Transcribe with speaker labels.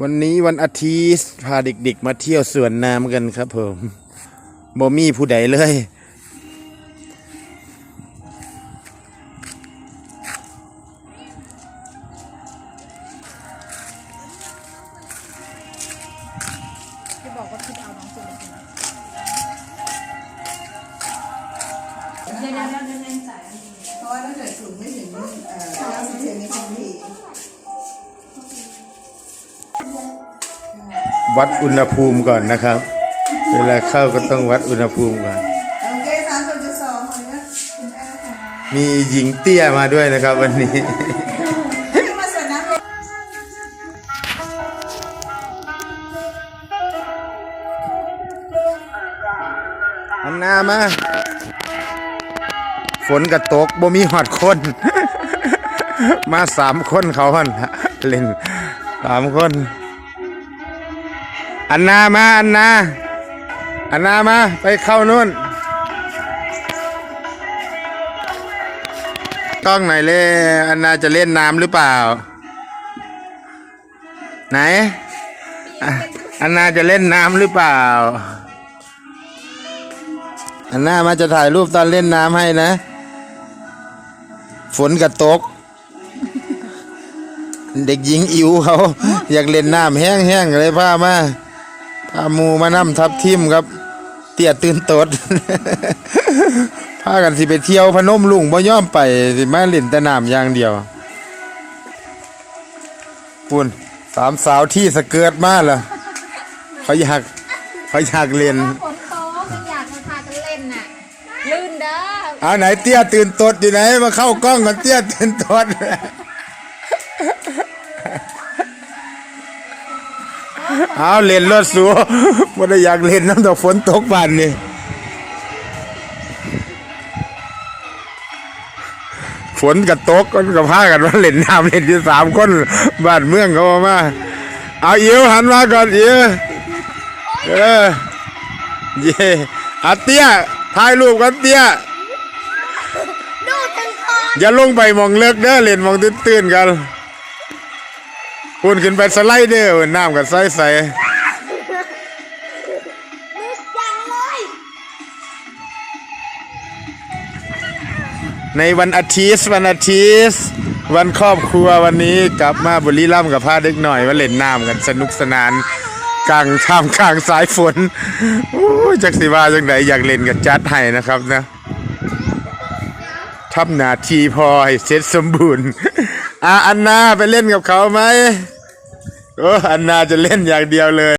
Speaker 1: วันนี้วันอาทิตย์พาเด็กๆ มาเที่ยวสวนน้ำกันครับผมบ่มีผู้ใดเลย
Speaker 2: ที่บอกว่าคิดเอาน้องสุดเลยนะเดี๋ยวเดี๋ยวเดี๋ยอันนี้
Speaker 3: เพราะว่าถ้าเกิดถุงไม่ถึงเอ่อ90เซนนี่คงดี
Speaker 1: วัดอุณหภูมิก่อนนะครับ เวลาเข้าก็ต้องวัดอุณหภูมิก่อน
Speaker 3: โอเคสามจุดสองเลยนะคุณแม่ค่ะ
Speaker 1: มีหญิงเตี้ยมาด้วยนะครับวันนี้
Speaker 3: ขึ้นมาสวนน้ำเลย
Speaker 1: อันหนามา ฝนกระตกบ่มีหอดคน มาสามคนเขาหันเล่นสามคน อันนามาอันนาอันนามาไปเข้านู่นกล้องไหนอยเลยอันนาจะเล่นน้ำหรือเปล่า ไหน อันนาจะเล่นน้ำหรือเปล่า อันนามาจะถ่ายรูปตอนเล่นน้ำให้นะ ฝนกระตก เด็กหญิงอิ๋วเขา อยากเล่นน้ำแห้งๆเลยพามา พาหมูมานั่ทับทิมครับ เตี้ยตื่นตดพากันสิไปเที่ยวพนมลุงบ่ยอมไปสิมาเล่นแต่น้ำอย่างเดียวปุ่นสามสาวที่สเกิร์ตมาเหรอเขาอยากเขาอยากเล่น
Speaker 2: ฝนตกไม่อยากมาพากันเล่นน่ะลื่นเด้อ
Speaker 1: เอาไหนเตี้ยตื่นตดอยู่ไหนมาเข้ากล้องกันเตี้ยตื่นตด เอาเล่นรถสูบ่ได้อยากเล่นน้ำตกฝนตกบานนี่ฝนก็ตกก็กับพากันว่าเล่นน้ำเล่นอยู่สามคนบ้านเมืองเขาว่ามาเอาอิ๋วหันมาก่อนอิ๋วเออเย่อาเตี้ยถ่ายรูปกันเตี้ย
Speaker 2: ดูถึงคอ
Speaker 1: อย่าลงไปหมองเลิกเด้อเล่นหมองตื้นๆกัน พุ่นขึ้นไปสไลเดอร์น้ำกับใสใส
Speaker 2: ดูจังเลย
Speaker 1: ในวันอาทิตย์วันอาทิตย์วันครอบครัววันนี้กลับมาบุรีรัมย์กับพาเด็กหน่อยมาเล่นน้ำกันสนุกสนานกลางท่ามกลางสายฝนโอ้ยจักสิว่าจังไดอยากเล่นกับจัดให้นะครับนะ ทำหน้าที่พอให้เสร็จสมบูรณ์อะอันนาไปเล่นกับเขาไหมโอ้อันนาจะเล่นอย่างเดียวเลย